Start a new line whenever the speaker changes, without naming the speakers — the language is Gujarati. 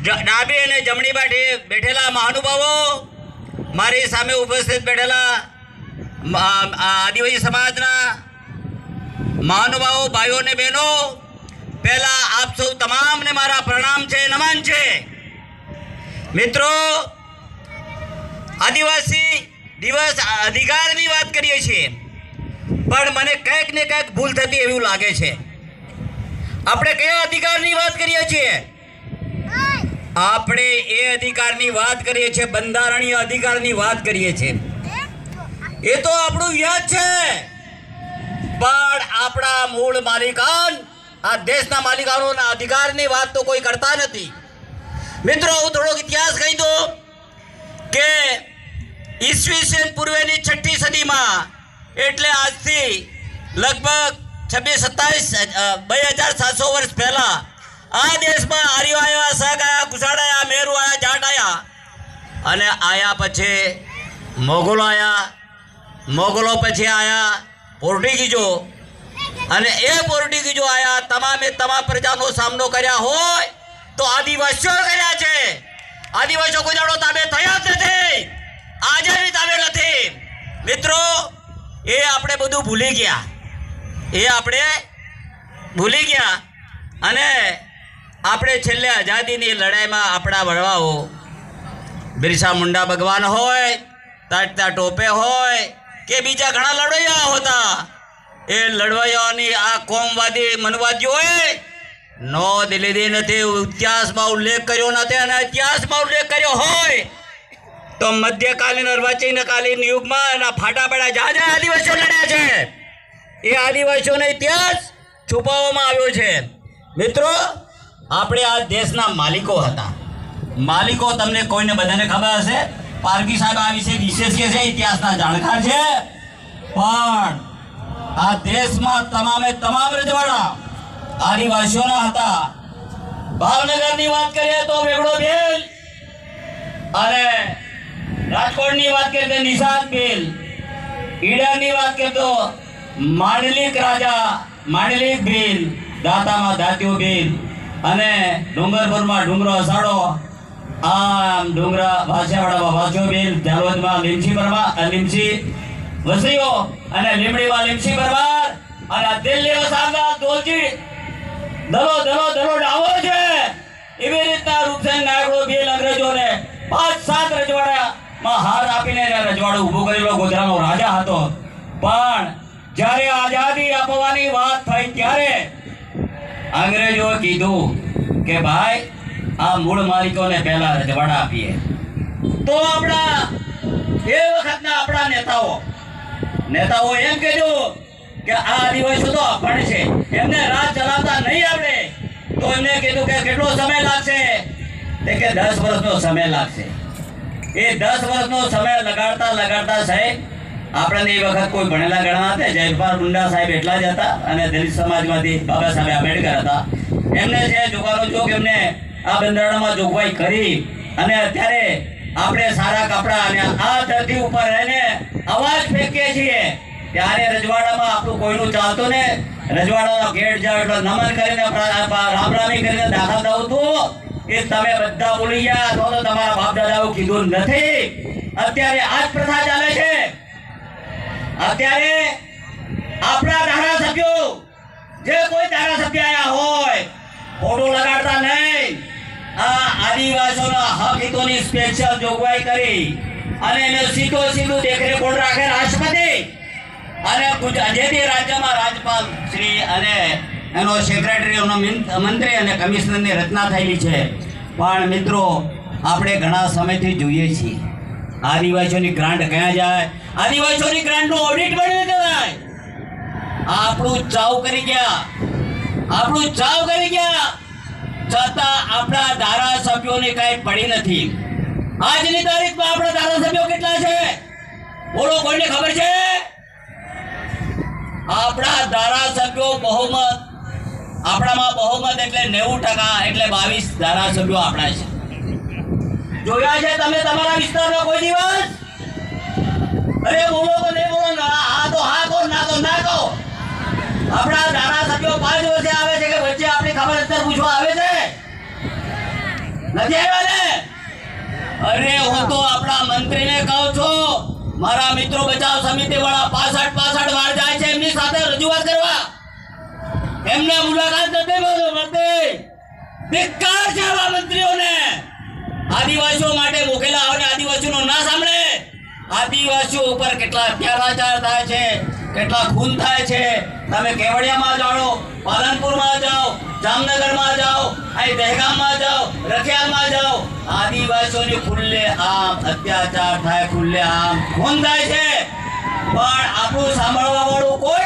ડાબી અને જમણી બાજુ બેઠેલા મહાનુભાવો, મારી સામે ઉપસ્થિત બેઠેલા આદિવાસી સમાજના મહાનુભાવો, ભાઈઓ અને બહેનો, પહેલાં આપ સૌ તમામને મારા પ્રણામ છે નમન છે. મિત્રો, આદિવાસી દિવસ અધિકારની વાત કરીએ છીએ, પણ મને કંઈક ને કંઈક ભૂલ થતી એવું લાગે છે. આપણે કયા અધિકારની વાત કરીએ છીએ? આપણે એ અધિકારની વાત કરીએ છીએ, બંધારણીય અધિકારની વાત કરીએ છીએ. એ તો આપણું વ્યાજ છે. પણ આપણા મૂળ માલિકાન, આ દેશના માલિકાનોના અધિકારની વાત તો કોઈ કરતા નથી. મિત્રો, હું થોડોક ઇતિહાસ કહી દઉં કે ઈસવીસન પૂર્વેની છઠ્ઠી સદીમાં, એટલે આજથી લગભગ છવ્વીસ સત્તાવીસ બે હજાર સાતસો વર્ષ પહેલાં આ દેશમાં આર્યો આવ્યા સગ આવ્યા કુશાળ આવ્યા મેરુ આવ્યા જાટ આવ્યા અને આયા પછી મોગલો આવ્યા મોગલો પછી આવ્યા પોર્ટુગીઝો અને એ પોર્ટુગીઝો આવ્યા તમામે તમામ પ્રજાનો સામનો કર્યા હોય તો આદિવાસીઓ કર્યા છે. આદિવાસીઓ કોઈ દાડો તાબે થયા જ નથી. આજે બી તાબે નથી. મિત્રો, એ આપણે બધું ભૂલી ગયા. એ આપણે ભૂલી ગયા. અને આપણે છેલ્લે આઝાદીની લડાઈમાં આપણા વડવાઓ, બિરસા મુંડા ભગવાન હોય, તાટતા ટોપે હોય, કે બીજા ઘણા લડવૈયા હતા, એ લડવૈયાઓની આ કોમવાદી મનવાદીઓએ નોંધ લીધી નથી, ઇતિહાસમાં ઉલ્લેખ કર્યો નથી અને ઇતિહાસમાં ઉલ્લેખ કર્યો હોય, તો મધ્યકાલીન અર્વાચીનકાલીન યુગમાં એના ફાટા પડ્યા જ્યાં જ્યાં આદિવાસીઓ લડ્યા છે, એ આદિવાસીઓનો ઇતિહાસ છુપાવવામાં આવ્યો છે. મિત્રો આપણે આ દેશના માલિકો હતા. માલિકો તમને કોઈને બધાને ખબર હશે? પારકી સાહેબ આ વિશે વિશેષ છે? ઇતિહાસના જાણકાર છે. પણ આ દેશમાં તમામે તમામ રજવાડા આદિવાસીઓના હતા. ભાવનગરની વાત કરીએ તો વેગડો ભેલ અને રાજકોટની વાત કરીએ તો નિશાદ ભેલ ઈડરની વાત કરીએ તો માંડલિક રાજા માંડલિક ભીલ દાતામાં દાત્યો ભીલ અને ડુંગરપુરમાં ડુંગરો અસાડો આમ ડુંગરા વાછાવાડામાં વાછો બિલ જાલોદમાં લીમસી પરમાર લીમસી વસરીઓ અને લીમડીમાં લીમસી પરમાર અને દિલ્હી વસાવના દોલજી દલો દલો દલો ડાવો છે. એવી રીતના રૂપસેન નાયકો બિલ અંગ્રેજોને પાંચ, સાત રજવાડામાં હાર આપીને રજવાડું ઊભું કરેલો. ગોધરાનો રાજા હતો. પણ જ્યારે આઝાદી આપવાની વાત થઈ ત્યારે અંગ્રેજોએ કીધું કે ભાઈ, આ મૂળ માલિકોને પહેલા રજવાડા આપીએ. તો આપણા, એ વખતના આપણા નેતાઓ નેતાઓ એમ કીધું કે આ આદિવાસીઓ તો અભણ છે, એમને રાત ચલાવતા નહીં આવડે. તો એમને કીધું કે કેટલો સમય લાગશે? તે કે દસ વર્ષનો સમય લાગશે. એ દસ વર્ષનો સમય લગાડતા લગાડતા સાહેબ આપણને એ વખત કોઈ ભણેલા ગણા હતા? જયપાલ મુંડા સાહેબ એટલા જ હતા અને દલિત સમાજમાંથી બાબા સાહેબ આંબેડકર હતા. એમને જે જોગાનો જોગ એમને આ બંધારણમાં જોગવાઈ કરી અને અત્યારે આપણે સારા કપડા અને આ ધરતી ઉપર રહીને અવાજ ફેંકીએ છીએ. ત્યારે રજવાડામાં આપણું કોઈનું ચાલતું ને રજવાડાનો ગેટ જાવ એટલે નમન કરીને પ્રા- રામરામી કરીને દાખલ થવું તું એ તમે બધા ભૂલી ગયા તો તમારા બાપ દાદાઓ કીધું નથી. અત્યારે આ જ પ્રથા ચાલે છે. અત્યારે આપણા ધારાસભ્યો, જે કોઈ ધારાસભ્ય આયા હોય, ફોટો લગાડતા નહીં. આ આદિવાસીઓના હક હિતોની સ્પેશિયલ જોગવાઈ કરી અને એને સીધો સીધું દેખરેખ રાખે રાષ્ટ્રપતિ. અને જે તે રાજ્યમાં રાજપાલ શ્રી અને એનો સેક્રેટરીઓનો મંત્રી અને કમિશનરની રચના થયેલી છે. પણ મિત્રો, આપણે ઘણા સમયથી જોઈએ છીએ. આદિવાસીઓની ગ્રાન્ટ ક્યાં જાય? આદિવાસીઓની ગ્રાન્ટનું ઓડિટ બન્યું કહેવાય આપણું ચાવ કરી ગયા. આપણું ચાવ કરી ગયા. છતાં આપણા ધારાસભ્યોને કાંઈ પડી નથી. આજની તારીખમાં આપણા ધારાસભ્યો કેટલા છે? બોલો, કોઈને ખબર છે? આપણા ધારાસભ્યો બહુમત. આપણામાં બહુમત એટલે નેવું ટકા એટલે બાવીસ ધારાસભ્યો આપણા છે. જોયા છે તમે તમારા વિસ્તારમાં કોઈ દિવસ અરે બોલો તો નહીં બોલો ના આ તો હા કહો ના તો ના કહો આપણા ધારાસભ્યો પાંચ વર્ષે આવે છે કે વચ્ચે આપણી ખબર અંતર પૂછવા આવે છે? નથી આવ્યા ને? અરે હું તો આપણા મંત્રીને કહું છું, મારા મિત્રો બચાવ સમિતિ વાળા પાસઠ પાસઠ વાર જાય છે એમની સાથે રજૂઆત કરવા. એમને મુલાકાત નથી મળતી ધિક્કાર છે આવા મંત્રીઓને. આદિવાસીઓ માટે મોકેલા આવે આદિવાસીઓનો ના સાંભળે. આદિવાસીઓ ઉપર કેટલા અત્યાચાર થાય છે. કેટલા ખૂન થાય છે? તમે કેવડિયામાં જાણો પાલનપુરમાં જાઓ, જામનગરમાં જાઓ, અહીં દહેગામમાં જાઓ રખિયાલમાં જાઓ. આદિવાસીઓની ખુલ્લે આમ, અત્યાચાર થાય, ખુલ્લે આમ. ખૂન થાય છે. પણ આપણું સાંભળવા વાળું કોઈ